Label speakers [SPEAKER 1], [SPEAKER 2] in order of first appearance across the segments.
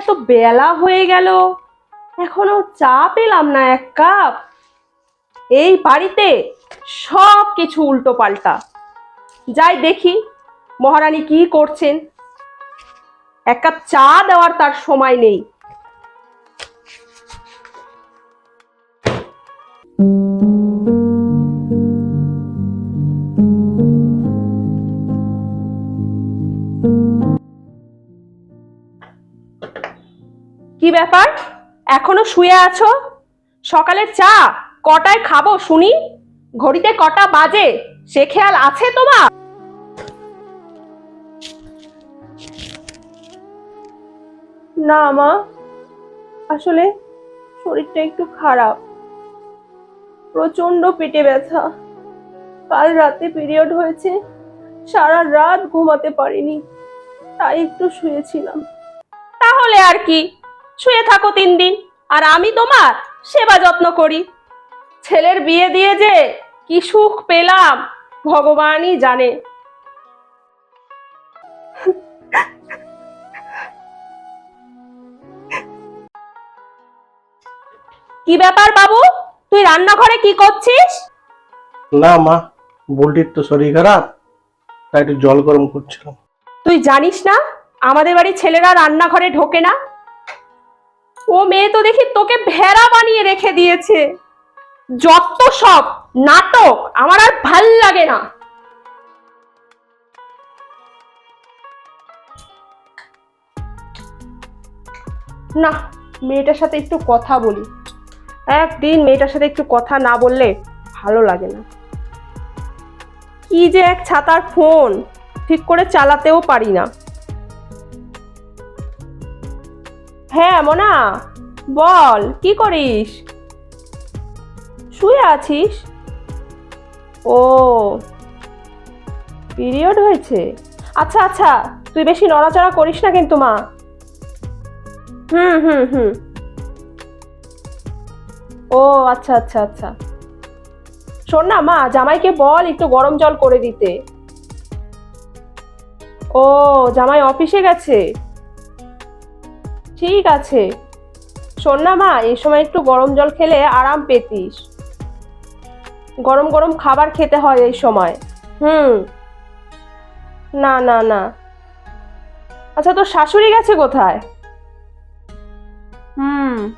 [SPEAKER 1] এত বেলা হয়ে গেল। এখনও চা পেলাম না এক কাপ। এই বাড়িতে সব কিছু উল্টো পাল্টা যাই দেখি মহারানী কি করছেন। এক কাপ চা দেওয়ার তার সময় নেই। ব্যাপার? এখনও শুয়ে আছো? সকালের চা কটায় খাব শুনি? ঘড়িতে কটা বাজে? সে খেয়াল আছে তোমার? না মা আসলে শরীরটা একটু খারাপ। প্রচণ্ড পেটে ব্যথা। কাল রাতে পিরিয়ড হয়েছে সারা রাত ঘুমাতে পারিনি তাই একটু শুয়েছিলাম। তাহলে আর কি? শুয়ে থাকো তিন দিন আর আমি তোমার সেবা যত্ন করি। ছেলের বিয়ে দিয়ে যে কি সুখ পেলাম ভগবানই জানে। কি ব্যাপার বাবু? তুই রান্নাঘরে কি করছিস?
[SPEAKER 2] না মা বুলটির তো শরীর খারাপ তাই একটু জল গরম করছিলাম।
[SPEAKER 1] তুই জানিস না আমাদের বাড়ির ছেলেরা রান্নাঘরে ঢোকে না। ও মেয়ে তো দেখি তোকে ভেড়া বানিয়ে রেখে দিয়েছে। যত সব নাটক আমার আর ভালো লাগে না। না, মেয়েটার সাথে একটু কথা বলি। একদিন মেয়েটার সাথে একটু কথা না বললে ভালো লাগে না। কি যে এক ছাতার ফোন ঠিক করে চালাতেও পারি না। হ্যাঁ মোনা, বল, কি করিস? শুয়ে আছিস? ও, পিরিয়ড হয়েছে। আচ্ছা আচ্ছা তুই বেশি নড়াচড়া করিস না কিন্তু, মা। হুম হুম হুম। ও আচ্ছা আচ্ছা আচ্ছা। শোন না, মা, জামাইকে বল একটু গরম জল করে দিতে। ও, জামাই অফিসে গেছে। ঠিক আছে। শোন না মা এই সময় একটু গরম জল খেলে আরাম পেতিস। গরম গরম খাবার খেতে হয় এই সময়। হুম। না না না। আচ্ছা তোর শাশুড়ি গেছে কোথায়? হুম।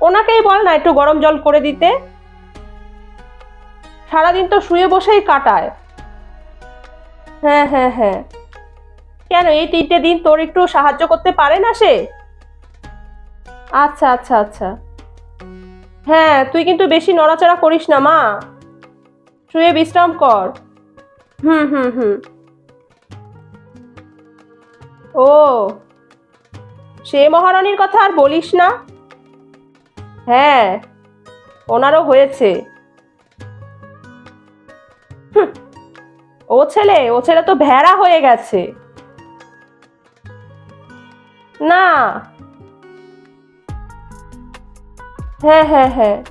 [SPEAKER 1] ওনাকেই বল না একটু গরম জল করে দিতে। সারাদিন তো শুয়ে বসেই কাটায়। হ্যাঁ হ্যাঁ হ্যাঁ। কেন এই তিনটে দিন তোর একটু সাহায্য করতে পারে না সে? আচ্ছা আচ্ছা আচ্ছা। হ্যাঁ তুই কিন্তু বেশি নড়াচড়া করিস না মা। শুয়ে বিশ্রাম কর। হুম হুম হুম। ও সে মহারানীর কথা আর বলিস না? হ্যাঁ ওনারও হয়েছে। ও ছেলে ও ছেলে তো ভেড়া হয়ে গেছে। না। হ্যাঁ হ্যাঁ হ্যাঁ।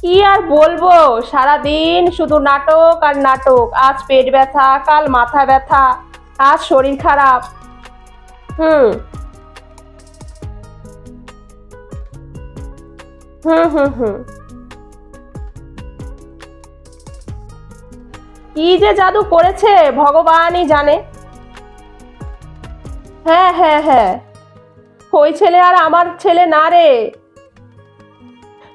[SPEAKER 1] কি আর বলব? সারাদিন শুধু নাটক আর নাটক। আজ পেট ব্যথা, কাল মাথা ব্যথা, আজ শরীর খারাপ। হুম। হুম হুম হুম। কি যে জাদু করেছে, ভগবানই জানে। হ্যাঁ হ্যাঁ হ্যাঁ। ওই ছেলে আর আমার ছেলে না রে।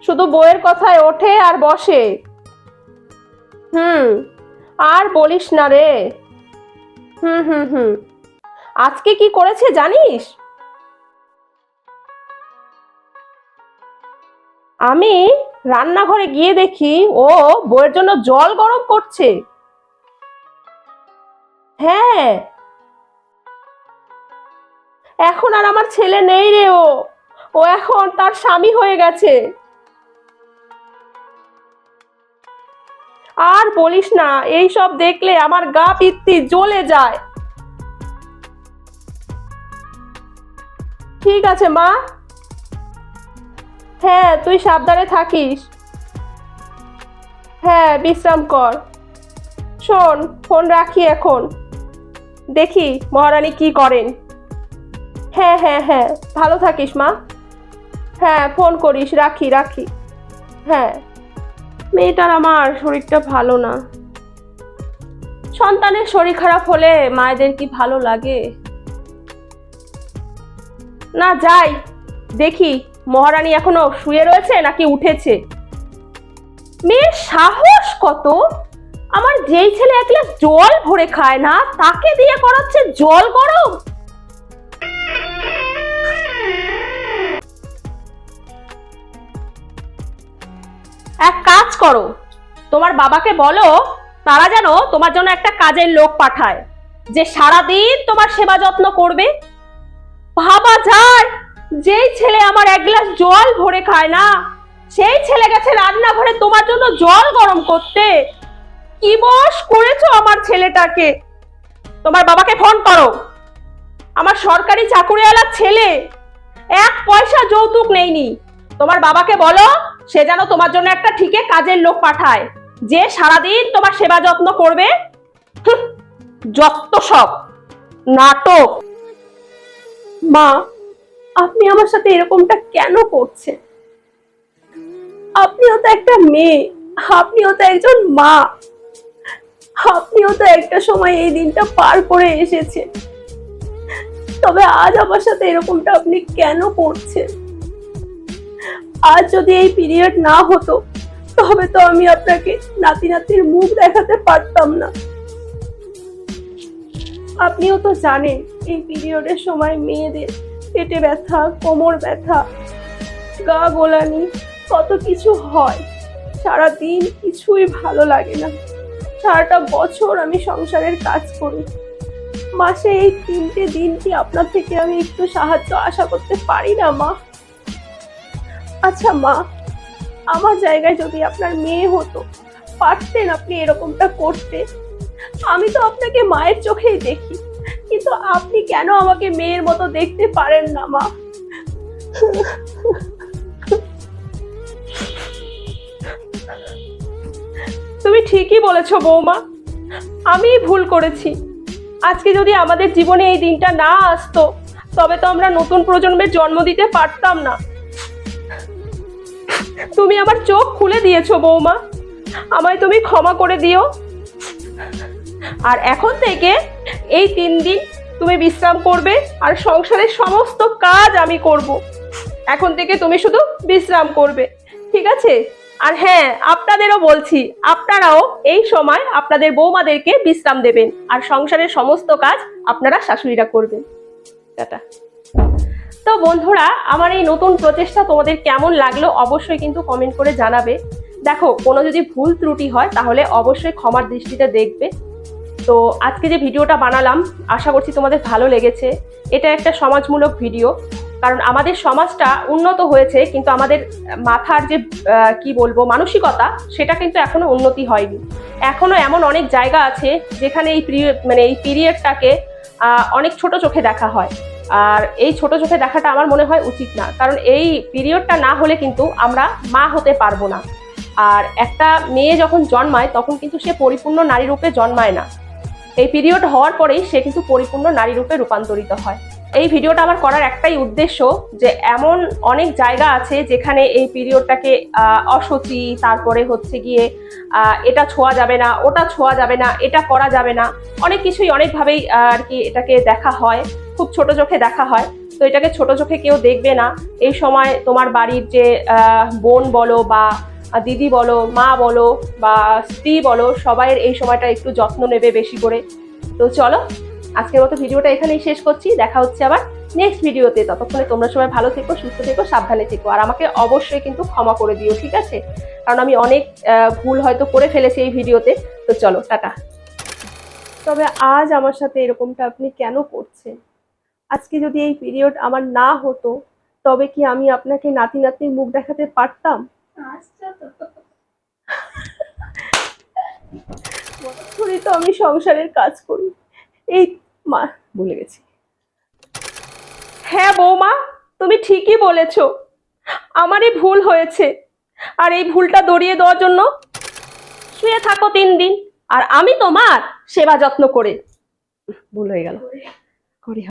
[SPEAKER 1] শুধু বইয়ের কথায় ওঠে আর বসে। হুম, আর বলিস না রে। হুম হুম হুম। আজকে কি করেছে জানিস? আমি রান্নাঘরে গিয়ে দেখি ও বইয়ের জন্য জল গরম করছে। হ্যাঁ এখন আর আমার ছেলে নেই রে ও। ও এখন তার স্বামী হয়ে গেছে। আর বলিস না, এই সব দেখলে আমার গা পিত্তি জ্বলে যায়। ঠিক আছে, মা। হ্যাঁ তুই সাবধানে থাকিস। হ্যাঁ বিশ্রাম কর। শোন, ফোন রাখি এখন। দেখি মহারানী কি করেন। হ্যাঁ হ্যাঁ হ্যাঁ। ভালো থাকিস, মা। হ্যাঁ ফোন করিস, রাখি রাখি। হ্যাঁ। মেয়েটার আমার শরীরটা ভালো না। সন্তানের শরীর খারাপ হলে মায়েদের কি ভালো লাগে? না, যাই। দেখি, মহারানী এখনও শুয়ে রয়েছে নাকি উঠেছে? মেয়ের সাহস কত? আমার যেই ছেলে এক জল ভরে খায় না, তাকে দিয়ে করাচ্ছে জল গরম? এক কাজ করো। তোমার বাবাকে বলো, তারা যেন তোমার জন্য একটা কাজের লোক পাঠায়, যে সারাদিন তোমার সেবা যত্ন করবে। ভাবা যায়, যেই ছেলে আমার এক গ্লাস জল ভরে খায় না, সেই ছেলে গেছে রান্নাঘরে তোমার জন্য জল গরম করতে। কি বস করেছ আমার ছেলেটাকে? তোমার বাবাকে ফোন করো। আমার সরকারি চাকুরিওয়ালা ছেলে, এক পয়সা যৌতুক নেইনি। তোমার বাবাকে বলো সে যেন তোমার জন্য একটা ঠিকে কাজের লোক পাঠায় যে সারাদিন তোমার সেবা যত্ন করবে। হুঁ, যত সব নাটক। মা আপনি আমার সাথে এরকমটা কেন করছেন? আপনিও তো একটা মেয়ে আপনিও তো একজন মা। আপনিও তো একটা সময় এই দিনটা পার করে এসেছে তবে আজ আমার সাথে এরকমটা আপনি কেন করছেন? আজ যদি এই পিরিয়ড না হতো, তবে তো আমি আপনাকে নাতি নাতির মুখ দেখাতে পারতাম না। আপনিও তো জানেন, এই পিরিয়ডের সময় মেয়েদের পেটে ব্যথা, কোমর ব্যথা, গা গোলানি, কত কিছু হয়। সারা দিন কিছুই ভালো লাগে না। সারাটা বছর আমি সংসারের কাজ করি। মাসে এই তিনটে দিন কি আপনার থেকে আমি একটু সাহায্য আশা করতে পারি না, মা। আচ্ছা মা, আমার জায়গায় যদি আপনার মেয়ে হতো, পারতেন আপনি এরকমটা করতে। আমি তো আপনাকে মায়ের চোখেই দেখি, কিন্তু আপনি কেন আমাকে মেয়ের মতো দেখতে পারেন না, মা? তুমি ঠিকই বলেছ, বৌমা। আমি ভুল করেছি। আজকে যদি আমাদের জীবনে এই দিনটা না আসতো, তবে তো আমরা নতুন প্রজন্মের জন্ম দিতে পারতাম না। তুমি আমার চোখ খুলে দিয়েছ, বৌমা। আমায় তুমি ক্ষমা করে দিও। আর এখন থেকে এই তিন দিন তুমি বিশ্রাম করবে আর সংসারের সমস্ত কাজ আমি করব। এখন থেকে তুমি শুধু বিশ্রাম করবে, ঠিক আছে? আর হ্যাঁ আপনাদেরও বলছি, আপনারাও এই সময় আপনাদের বৌমাদেরকে বিশ্রাম দেবেন আর সংসারের সমস্ত কাজ আপনারা শাশুড়িরা করবেন। টাটা। তো বন্ধুরা, আমার এই নতুন প্রচেষ্টা তোমাদের কেমন লাগল অবশ্যই কিন্তু কমেন্ট করে জানাবে। দেখো, কোনো যদি ভুল ত্রুটি হয়, তাহলে অবশ্যই ক্ষমার দৃষ্টিতে দেখবে। তো আজকে যে ভিডিওটা বানালাম, আশা করছি তোমাদের ভালো লেগেছে। এটা একটা সমাজমূলক ভিডিও, কারণ আমাদের সমাজটা উন্নত হয়েছে, কিন্তু আমাদের মাথার যে কি বলব, মানসিকতা, সেটা কিন্তু এখনও উন্নতি হয়নি। এখনও এমন অনেক জায়গা আছে, যেখানে এই মানে এই পিরিয়ডটাকে অনেক ছোট চোখে দেখা হয়। আর এই ছোট চোখে দেখাটা আমার মনে হয় উচিত না। কারণ এই পিরিয়ডটা না হলে কিন্তু আমরা মা হতে পারব না। আর একটা মেয়ে যখন জন্মায়, তখন কিন্তু সে পরিপূর্ণ নারী রূপে জন্মায় না। এই পিরিয়ড হওয়ার পরেই সে কিন্তু পরিপূর্ণ নারী রূপে রূপান্তরিত হয়। এই ভিডিওটা আমার করার একটাই উদ্দেশ্য যে, এমন অনেক জায়গা আছে যেখানে এই পিরিয়ডটাকে অসুচি তারপরে হচ্ছে গিয়ে এটা ছোঁয়া যাবে না, ওটা ছোঁয়া যাবে না, এটা করা যাবে না। অনেক কিছুই অনেকভাবেই আর কি এটাকে দেখা হয়। খুব ছোট চোখে দেখা হয়। তো এটাকে ছোট চোখে কেউ দেখবে না। এই সময় তোমার বাড়ির যে বোন বলো বা দিদি বলো, মা বলো বা স্ত্রী বলো, সবাইয়ের এই সময়টা একটু যত্ন নেবে বেশি করে। তো চলো, আজকের মতো ভিডিওটা এখানেই শেষ করছি। দেখা হচ্ছে আবার নেক্সট ভিডিওতে। ততক্ষণে তোমরা সবাই ভালো থেকো, সুস্থ থেকো, সাবধানে থেকো। আর আমাকে অবশ্যই কিন্তু ক্ষমা করে দিও, ঠিক আছে? কারণ আমি অনেক ভুল হয়তো করে ফেলেছি এই ভিডিওতে। তো চলো, টাটা। তবে আজ আমার সাথে এরকমটা আপনি কেন করছেন? আজকে যদি এই পিরিয়ড আমার না হতো, তবে কি আমি আপনাকে নাতি নাতনির মুখ দেখাতে পারতাম? তো আমি সংসারের কাজ করি। এই মা ভুলে গেছি। হ্যাঁ বৌমা, তুমি ঠিকই বলেছ। আমারই ভুল হয়েছে। আর এই ভুলটা দড়িয়ে দেওয়ার জন্য শুয়ে থাকো তিন দিন, আর আমি তোমার সেবা যত্ন করে। ভুল হয়ে গেল। করি